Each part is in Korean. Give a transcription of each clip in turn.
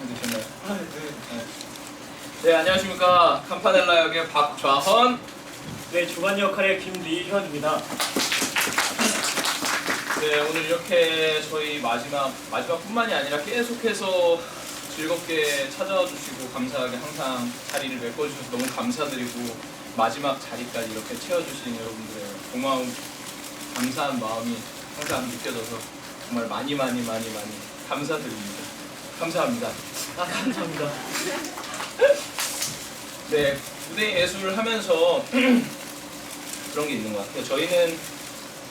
네. 네 안녕하십니까 캄파넬라 역의 박좌헌 네, 조반이 역할의 김리현입니다. 네 오늘 이렇게 저희 마지막 마지막뿐만이 아니라 계속해서 즐겁게 찾아와 주시고 감사하게 항상 자리를 메꿔주셔서 너무 감사드리고 마지막 자리까지 이렇게 채워주신 여러분들의 고마움 감사한 마음이 항상 느껴져서 정말 많이 많이 많이 많이 감사드립니다 감사합니다 아, 감사합니다. 네, 무대 예술을 하면서 그런 게 있는 것 같아요. 저희는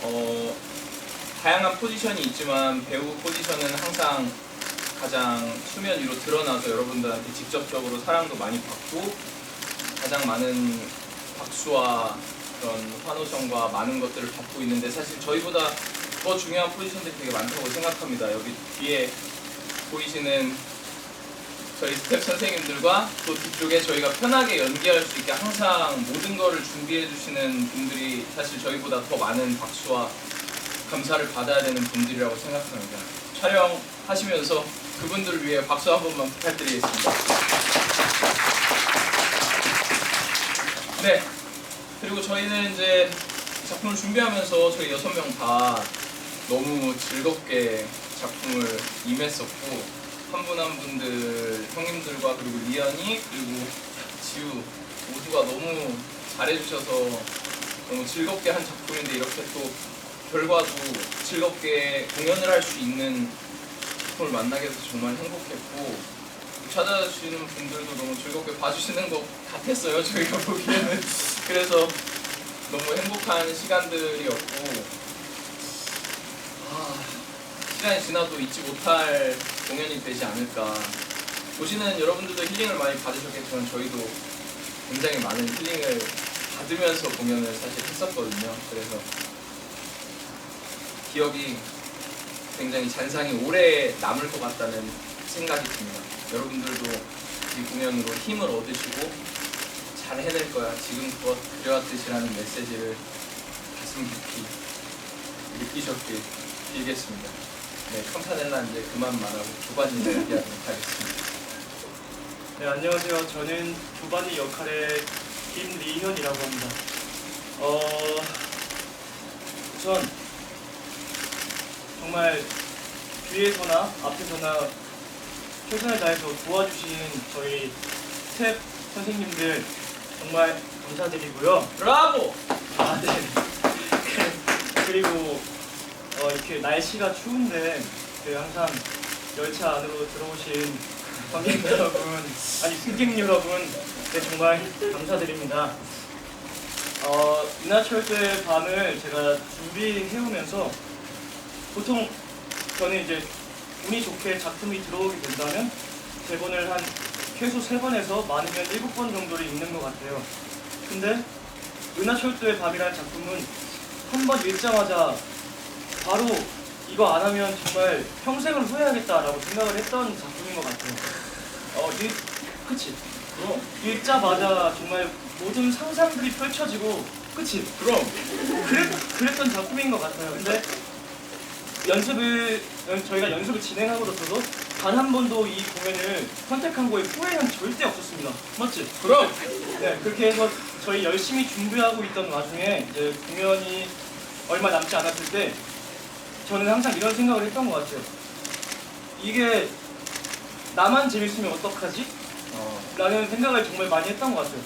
어, 다양한 포지션이 있지만 배우 포지션은 항상 가장 수면 위로 드러나서 여러분들한테 직접적으로 사랑도 많이 받고 가장 많은 박수와 그런 환호성과 많은 것들을 받고 있는데 사실 저희보다 더 중요한 포지션들이 되게 많다고 생각합니다. 여기 뒤에 보이시는 저희 스텝 선생님들과 또 뒤쪽에 저희가 편하게 연기할 수 있게 항상 모든 거를 준비해 주시는 분들이 사실 저희보다 더 많은 박수와 감사를 받아야 되는 분들이라고 생각합니다. 촬영하시면서 그분들을 위해 박수 한 번만 부탁드리겠습니다. 네. 그리고 저희는 이제 작품을 준비하면서 저희 여섯 명 다 너무 즐겁게 작품을 임했었고 한 분 한 분들 형님들과 그리고 리안이 그리고 지우 모두가 너무 잘해주셔서 너무 즐겁게 한 작품인데 이렇게 또 결과도 즐겁게 공연을 할 수 있는 작품을 만나게 돼서 정말 행복했고 찾아주시는 분들도 너무 즐겁게 봐주시는 것 같았어요 저희가 보기에는. 그래서 너무 행복한 시간들이었고 아, 시간이 지나도 잊지 못할 공연이 되지 않을까. 보시는 여러분들도 힐링을 많이 받으셨겠지만 저희도 굉장히 많은 힐링을 받으면서 공연을 사실 했었거든요. 그래서 기억이 굉장히 잔상이 오래 남을 것 같다는 생각이 듭니다. 여러분들도 이 공연으로 힘을 얻으시고 잘 해낼 거야. 지금 껏 그래왔듯이라는 메시지를 가슴 깊이 느끼셨길 빌겠습니다. 네, 캄파넬라 이제 그만 말하고 조반님 얘기하도록 하겠습니다. 네, 안녕하세요. 저는 조반이 역할의 김리현이라고 합니다. 어, 우선 정말 뒤에서나 앞에서나 최선을 다해서 도와주신 저희 스텝 선생님들 정말 감사드리고요. 브라보! 아, 네. 그리고 어, 이렇게 날씨가 추운데 그 항상 열차 안으로 들어오신 관객 여러분, 아니 승객 여러분, 네, 정말 감사드립니다. 어, 은하철도의 밤을 제가 준비해오면서 보통 저는 이제 운이 좋게 작품이 들어오게 된다면 대본을 한 최소 세 번에서 많으면 일곱 번 정도를 읽는 것 같아요. 근데 은하철도의 밤이라는 작품은 한 번 읽자마자 바로 이거 안 하면 정말 평생을 후회하겠다라고 생각을 했던 작품인 것 같아요. 어, 읽, 그치? 그럼, 읽자마자 정말 모든 상상들이 펼쳐지고, 그치? 그럼. 그랬, 그랬던 작품인 것 같아요. 근데 연습을, 연- 저희가 연습을 진행하고로서도 단 한 번도 이 공연을 선택한 거에 후회는 절대 없었습니다. 맞지? 그럼! 네, 그렇게 해서 저희 열심히 준비하고 있던 와중에 이제 공연이 얼마 남지 않았을 때 저는 항상 이런 생각을 했던 것 같아요. 이게 나만 재밌으면 어떡하지? 어, 라는 생각을 정말 많이 했던 것 같아요.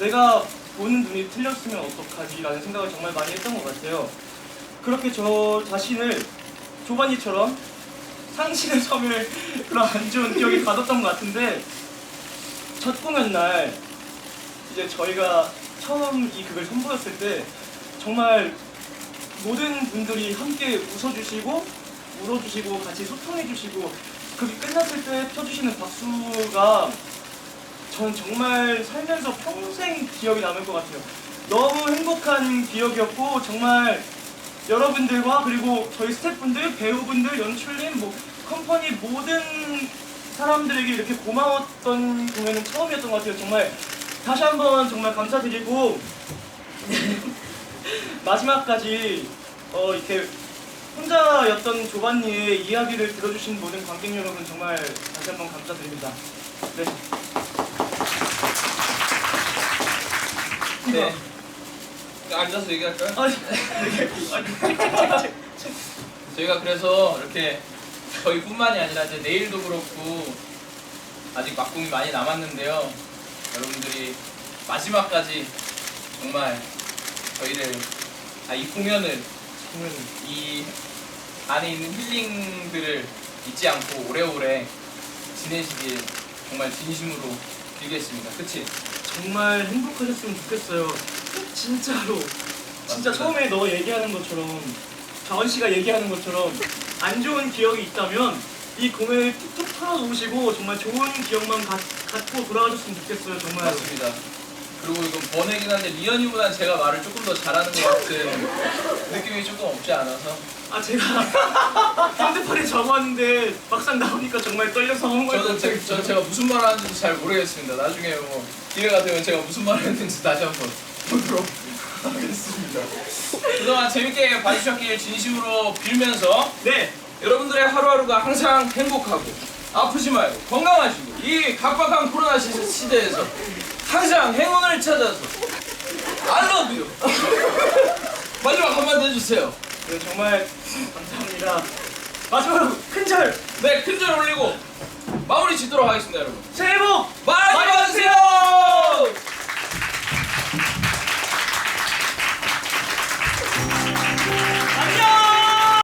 내가 보는 눈이 틀렸으면 어떡하지? 라는 생각을 정말 많이 했던 것 같아요. 그렇게 저 자신을 조반이처럼 상실의 섬을 그런 안 좋은 기억이 가뒀던 것 같은데 첫 공연 날 이제 저희가 처음 이 극을 선보였을 때 정말 모든 분들이 함께 웃어주시고 울어주시고 같이 소통해주시고 그게 끝났을 때 펴주시는 박수가 저는 정말 살면서 평생 기억이 남을 것 같아요. 너무 행복한 기억이었고 정말 여러분들과 그리고 저희 스태프분들, 배우분들, 연출님, 뭐 컴퍼니 모든 사람들에게 이렇게 고마웠던 공연은 처음이었던 것 같아요. 정말 다시 한번 정말 감사드리고 마지막까지 어, 이렇게 혼자였던 조반니의 이야기를 들어주신 모든 관객 여러분 정말 다시 한번 감사드립니다. 네. 네. 앉아서 얘기할까요? 아니, 아니, 저희가 그래서 이렇게 저희뿐만이 아니라 이제 내일도 그렇고 아직 막공이 많이 남았는데요. 여러분들이 마지막까지 정말 저희를 아, 이 공연을 이 안에 있는 힐링들을 잊지 않고 오래오래 지내시길 정말 진심으로 빌겠습니다. 그치? 정말 행복하셨으면 좋겠어요. 진짜로. 진짜. 처음에 너 얘기하는 것처럼 자원 씨가 얘기하는 것처럼 안 좋은 기억이 있다면 이 공연을 툭툭 털어놓으시고 정말 좋은 기억만 가, 갖고 돌아가셨으면 좋겠어요. 정말. 맞습니다. 그리고 이건 번외긴 한데 리언이보단 제가 말을 조금 더 잘하는 것 같은 느낌이 조금 없지 않아서 아 제가 핸드폰에 적었는데 막상 나오니까 정말 떨려서 한 저는 거예요. 제, 저 제가 무슨 말을 하는지도 잘 모르겠습니다. 나중에 뭐 기회가 되면 제가 무슨 말을 했는지 다시 한번 보도록 하겠습니다. 그동안 재밌게 봐주셨길 진심으로 빌면서 네. 여러분들의 하루하루가 항상 행복하고 아프지 말고 건강하시고 이 각박한 코로나 시, 시대에서 항상 행운을 찾아서. I love you. 마지막 한마디 해주세요. 네, 정말 감사합니다. 마지막으로 큰절. 네 큰절 올리고 마무리 짓도록 하겠습니다 여러분. 새해 복